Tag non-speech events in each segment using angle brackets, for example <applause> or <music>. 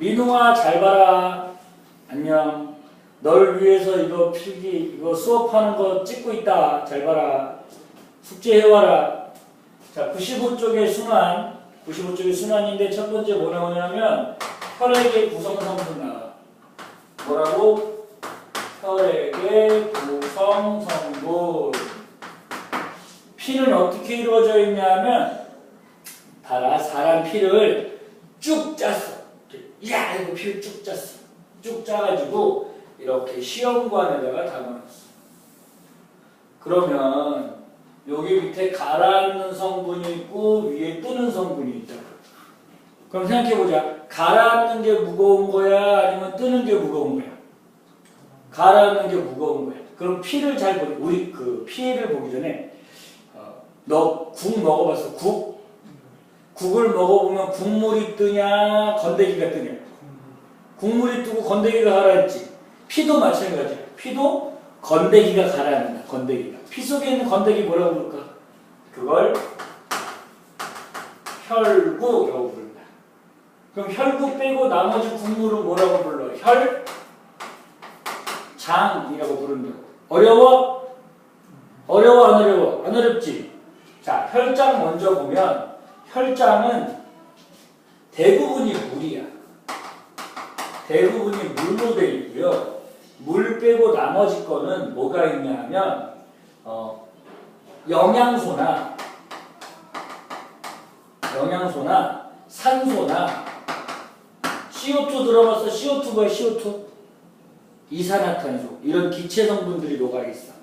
민호아 잘 봐라. 안녕. 널 위해서 이거 필기 이거 수업하는 거 찍고 있다. 잘 봐라. 숙제 해와라. 자, 95쪽의 순환. 95쪽의 순환인데 첫 번째 뭐 나오냐면 혈액의 구성성분 나와. 뭐라고? 혈액의 구성성분. 피는 어떻게 이루어져 있냐면 봐라 사람 피를. 야 이거 피를 쭉 짰어. 쭉 짜가지고 이렇게 시험관에다가 담아놨어. 그러면 여기 밑에 가라앉는 성분이 있고 위에 뜨는 성분이 있다. 그럼 생각해보자. 가라앉는 게 무거운 거야? 아니면 뜨는 게 무거운 거야? 가라앉는 게 무거운 거야. 그럼 피를 잘 보, 우리 그 피를 보기 전에 어, 너국 먹어봤어? 국? 국을 먹어보면 국물이 뜨냐 건더기가 뜨냐? 국물이 뜨고 건더기가 가라앉지. 피도 마찬가지야. 피도 건더기가 가라앉는다. 건더기가. 피 속에 있는 건더기 뭐라고 부를까? 그걸 혈구라고 부른다. 그럼 혈구 빼고 나머지 국물은 뭐라고 불러? 혈 장이라고 부른다. 어려워? 어려워 안 어려워? 안 어렵지? 자, 혈장 먼저 보면 혈장은 대부분이 물이야. 대부분이 물로 되어 있고요. 물 빼고 나머지 거는 뭐가 있냐 하면 어, 영양소나 영양소나 산소나 CO2 들어봤어? CO2 뭐야 CO2? 이산화탄소 이런 기체 성분들이 녹아 있어.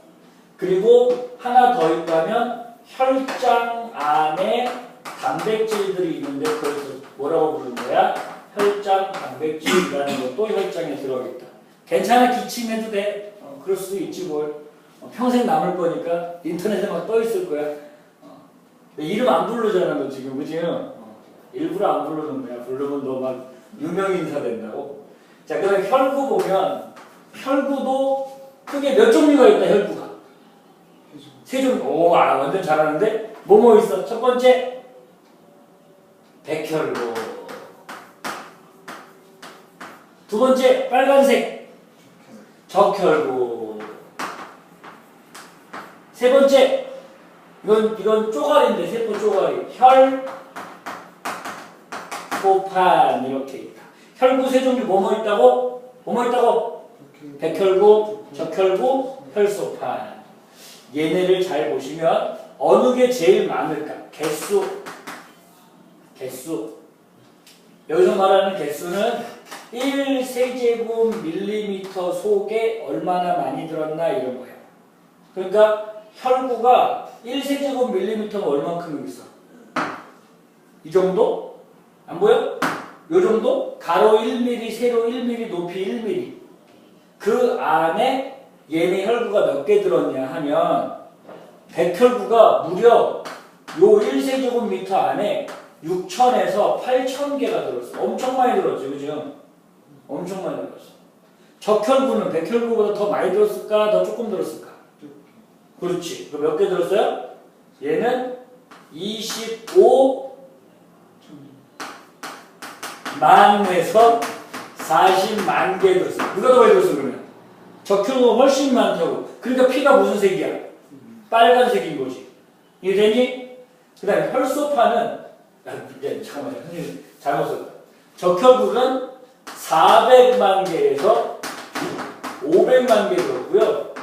그리고 하나 더 있다면 혈장 안에 단백질들이 있는데 그것을 뭐라고 부르는 거야? 혈장 단백질이라는 것도 혈장에 들어있다. 괜찮아 기침해도 돼. 어, 그럴 수도 있지 뭘. 어, 평생 남을 거니까 인터넷에 막 떠 있을 거야. 어, 이름 안 부르잖아 너 지금 그지? 어, 일부러 안 부르는 거야. 부르면 너 막 유명 인사 된다고. 자 그다음 혈구 보면 혈구도 크게 몇 종류가 있다 혈구가. 세 종류. 오, 아, 완전 잘하는데? 뭐뭐 있어? 첫 번째, 백혈구. 두 번째, 빨간색, 적혈구. 세 번째, 이건, 이건 쪼가리인데, 세포 쪼가리. 혈, 소판, 이렇게 있다. 혈구 세 종류 뭐뭐 있다고? 뭐뭐 있다고? 백혈구, 적혈구, 혈소판. 얘네를 잘 보시면 어느 게 제일 많을까? 개수. 개수. 여기서 말하는 개수는 1 세제곱 밀리미터 속에 얼마나 많이 들었나 이런 거예요. 그러니까 혈구가 1 세제곱 밀리미터가 얼만큼 있어? 이 정도? 안 보여? 요 정도? 가로 1mm, 세로 1mm, 높이 1mm. 그 안에 얘네 혈구가 몇 개 들었냐 하면 백혈구가 무려 요 1세제곱미터 안에 6천에서 8천 개가 들었어. 엄청 많이 들었죠, 그죠? 엄청 많이 들었어. 적혈구는 백혈구보다 더 많이 들었을까, 더 조금 들었을까? 그렇지. 그 몇 개 들었어요? 얘는 25 만에서 40만 개 들었어. 누가 더 많이 들었어, 그러면? 적혈구가 훨씬 많다고. 그러니까 피가 무슨 색이야? 빨간색인 거지. 이해되니? 그 다음에 혈소판은, 야, 이제 잠깐만요. 선생님, 잘못 썼다. 적혈구는 400만 개에서 500만 개 들었고요.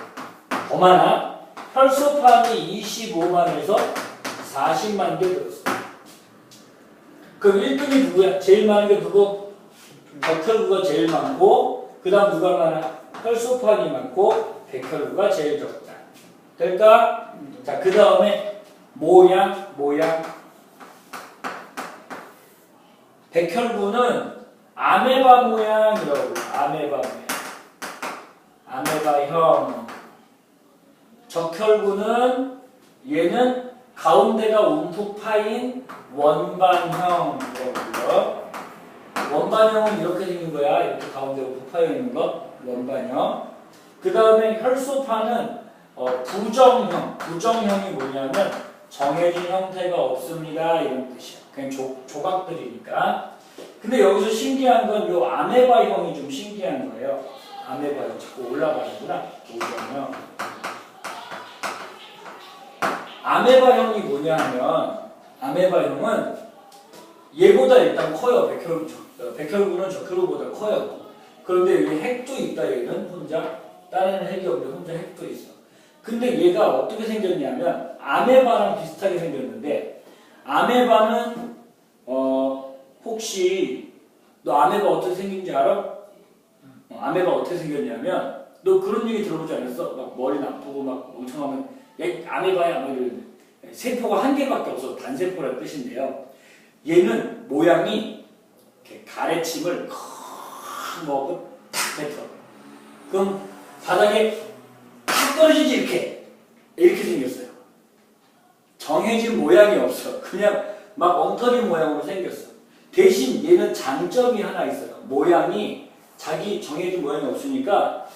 더 많아. 혈소판이 25만에서 40만 개 들었어. 그럼 1등이 누구야? 제일 많은 게 누구? 적혈구가 제일 많고, 그 다음 누가 많아? 혈소판이 많고, 백혈구가 제일 적다. 될까? 자, 그 다음에 모양, 모양. 백혈구는 아메바 모양이라고. 아메바 모양. 아메바형. 적혈구는 얘는 가운데가 움푹 파인 원반형이라고 불러. 원반형은 이렇게 생긴 거야. 이렇게 가운데 움푹 파여 있는 거. 원반형. 그 다음에 혈소판은 어, 부정형, 부정형이 뭐냐면 정해진 형태가 없습니다 이런 뜻이야. 그냥 조, 조각들이니까. 근데 여기서 신기한 건 요 아메바 형이 좀 신기한 거예요. 아메바 형 자꾸 올라가는구나. 보시면 아메바 형이 뭐냐 하면 아메바 형은 얘보다 일단 커요. 백혈, 저- 백혈구는 적혈구보다 커요. 그런데 여기 핵도 있다 얘는 혼자 다른 핵이 없는데 혼자 핵도 있어. 근데 얘가 어떻게 생겼냐면 아메바랑 비슷하게 생겼는데 아메바는 어 혹시 너 아메바 어떻게 생긴지 알아? 어, 아메바 어떻게 생겼냐면 너 그런 얘기 들어보지 않았어? 막 머리 나쁘고 막 멍청하면 야 아메바야 막 이러는데 세포가 한 개밖에 없어 단세포라는 뜻인데요. 얘는 모양이 이렇게 가래침을 큰 먹고 탁 뱉어. 그럼 바닥에 탁 떨어지지 이렇게 이렇게 생겼어요. 정해진 모양이 없어. 그냥 막 엉터리 모양으로 생겼어. 대신 얘는 장점이 하나 있어요. 모양이 자기 정해진 모양이 없으니까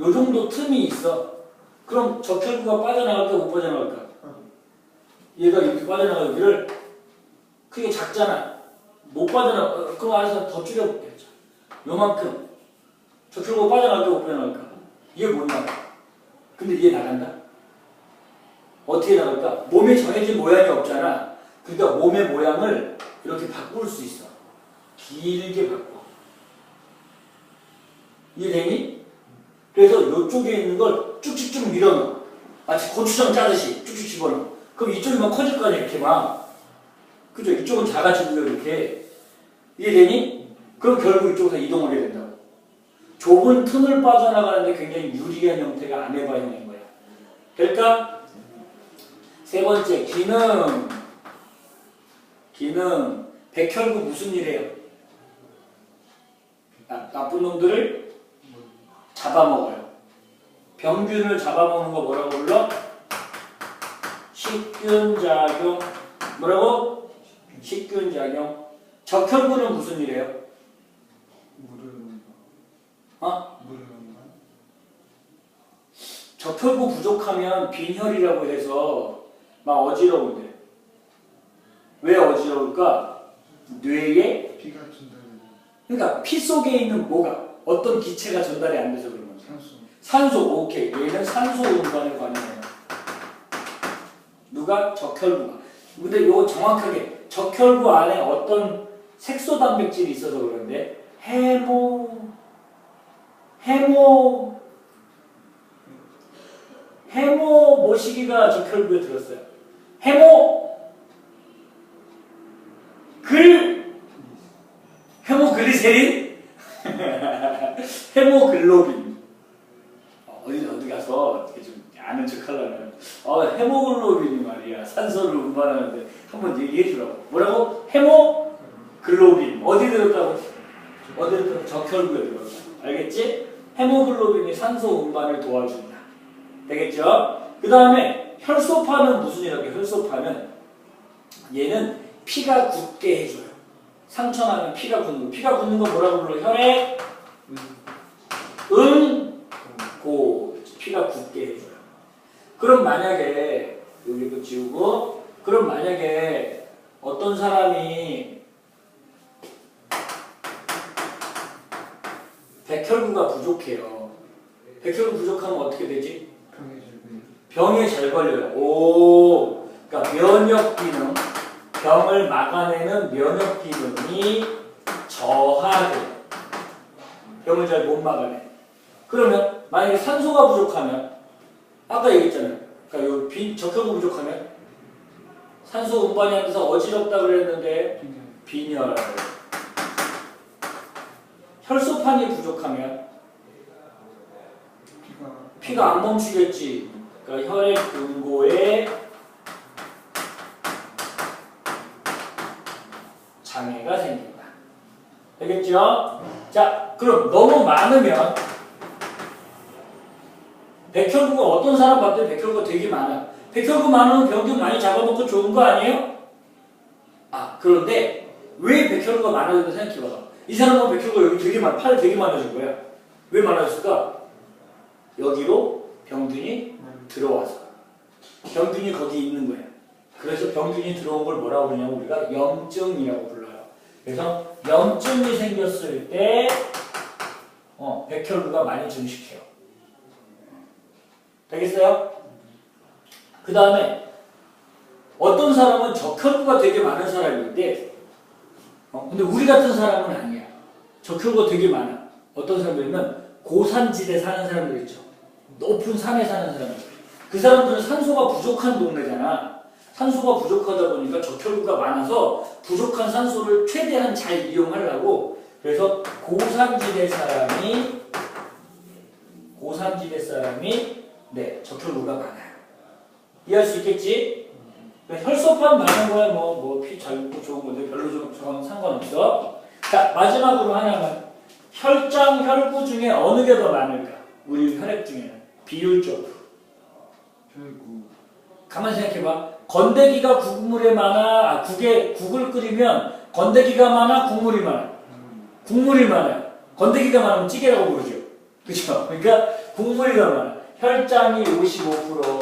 요 정도 틈이 있어. 그럼 적혈구가 빠져나갈까 못 빠져나갈까? 얘가 이렇게 빠져나가기를 크게 작잖아. 못 빠져나. 어, 그럼 알아서 더 줄여볼게. 자, 요만큼. 적혈구가 빠져나갈까 못 빠져나갈까? 이게 못 나가. 근데 이게 나간다. 어떻게 나갈까? 몸에 정해진 모양이 없잖아. 그러니까 몸의 모양을 이렇게 바꿀 수 있어. 길게 바꿔. 이해되니? 그래서 이쪽에 있는 걸 쭉쭉쭉 밀어넣어. 마치 고추장 짜듯이 쭉쭉 집어넣어. 그럼 이쪽이만 커질 거 아니야, 이렇게 막. 그죠? 이쪽은 작아지고요, 이렇게. 이해되니? 그럼 결국 이쪽으로 이동하게 된다고. 좁은 틈을 빠져나가는데 굉장히 유리한 형태가 아메바형인 거야. 그러니까 세 번째 기능. 기능. 백혈구 무슨 일해요? 나, 나쁜 놈들을 잡아먹어요. 병균을 잡아먹는 거 뭐라고 불러? 식균작용. 뭐라고? 식균작용. 적혈구는 무슨 일이에요? 어? 적혈구 부족하면 빈혈이라고 해서 막 어지러운데. 왜 어지러울까? 뇌에 피가 그러니까 피 속에 있는 뭐가 어떤 기체가 전달이 안 돼서 그런 거죠. 산소. 산소 오케이 얘는 산소 운반에 관해요. 누가 적혈구가. 근데 이거 정확하게 적혈구 안에 어떤 색소 단백질이 있어서 그런데 해모 해모 해모 모시기가 적혈구에 들었어요. 해모 글. 헤모글리세린 헤모글로빈. <laughs> 어, 어디 어디 가서 어떻게 좀 아는 척 하려면. 어 헤모글로빈이 말이야. 산소를 운반하는데 한번 얘기해 주라고. 뭐라고? 헤모글로빈. 어디 들었다고? 어디 들었다 적혈구에 들었다 알겠지? 헤모글로빈이 산소 운반을 도와준다. 되겠죠? 그 다음에 혈소파는 무슨 일이라고 해 혈소파는 얘는 피가 굳게 해줘요. 상처 나면 피가 굳는 거 피가 굳는 거 뭐라고 불러 혈액? 은? 고. 피가 굳게 해줘요. 그럼 만약에 여기 이거 지우고 그럼 만약에 어떤 사람이 백혈구가 부족해요. 백혈구 부족하면 어떻게 되지? 병에 잘 걸려요. 오, 그러니까 면역 기능, 병을 막아내는 면역 기능이 저하돼. 병을 잘 못 막아내. 그러면 만약에 산소가 부족하면 아까 얘기했잖아요. 그러니까 요 빈, 적혈구 부족하면 산소 운반이 안 돼서 어지럽다 그랬는데 빈혈. 혈소판이 부족하면 피가 안 멈추겠지. 그러니까 혈액 응고에 장애가 생긴다. 되겠죠? 자, 그럼 너무 많으면 백혈구가 어떤 사람 봤더니 백혈구가 되게 많아. 백혈구 많으면 병균 많이 잡아먹고 좋은 거 아니에요? 아, 그런데 왜 백혈구가 많아졌는지 생각해봐. 이 사람은 백혈구가 여기 되게 많아. 팔 되게 많아진 거야. 왜 많아졌을까? 여기로 병균이 들어와서 병균이 거기 있는 거야. 그래서 병균이 들어온 걸 뭐라고 그러냐면 우리가 염증이라고 불러요. 그래서 염증이 생겼을 때 어, 백혈구가 많이 증식해요. 되겠어요? 그 다음에 어떤 사람은 적혈구가 되게 많은 사람인데 어, 근데 우리 같은 사람은 아니야. 적혈구가 되게 많아. 어떤 사람들은 고산지대 사는 사람들 있죠. 높은 산에 사는 사람들. 그 사람들은 산소가 부족한 동네잖아. 산소가 부족하다 보니까 적혈구가 많아서 부족한 산소를 최대한 잘 이용하려고 그래서 고산지대 사람이 고산지대 사람이 네 적혈구가 많아요. 이해할 수 있겠지? 그러니까 혈소판 많은 거야 뭐뭐피 잘고 좋은 건데 별로 좀 저건 상관없어. 자 마지막으로 하나만 혈장 혈구 중에 어느 게 더 많을까? 우리 혈액 중에는 비율적으로. 혈구 가만 생각해봐. 건더기가 국물에 많아, 아, 국에 국을 끓이면 건더기가 많아, 국물이 많아. 국물이 많아요. 건더기가 많으면 찌개라고 부르죠. 그죠? 그러니까 국물이 더 많아. 혈장이 55%,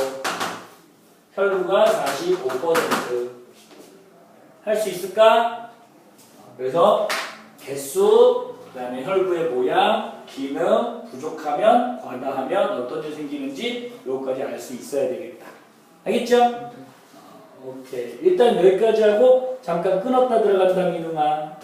혈구가 45%. 할 수 있을까? 그래서 개수, 그 다음에 혈구의 모양, 기능, 부족하면, 과다하면 어떤 일이 생기는지 요거까지 알 수 있어야 되겠다. 알겠죠? 오케이. 일단 여기까지 하고 잠깐 끊었다 들어간다 민웅아.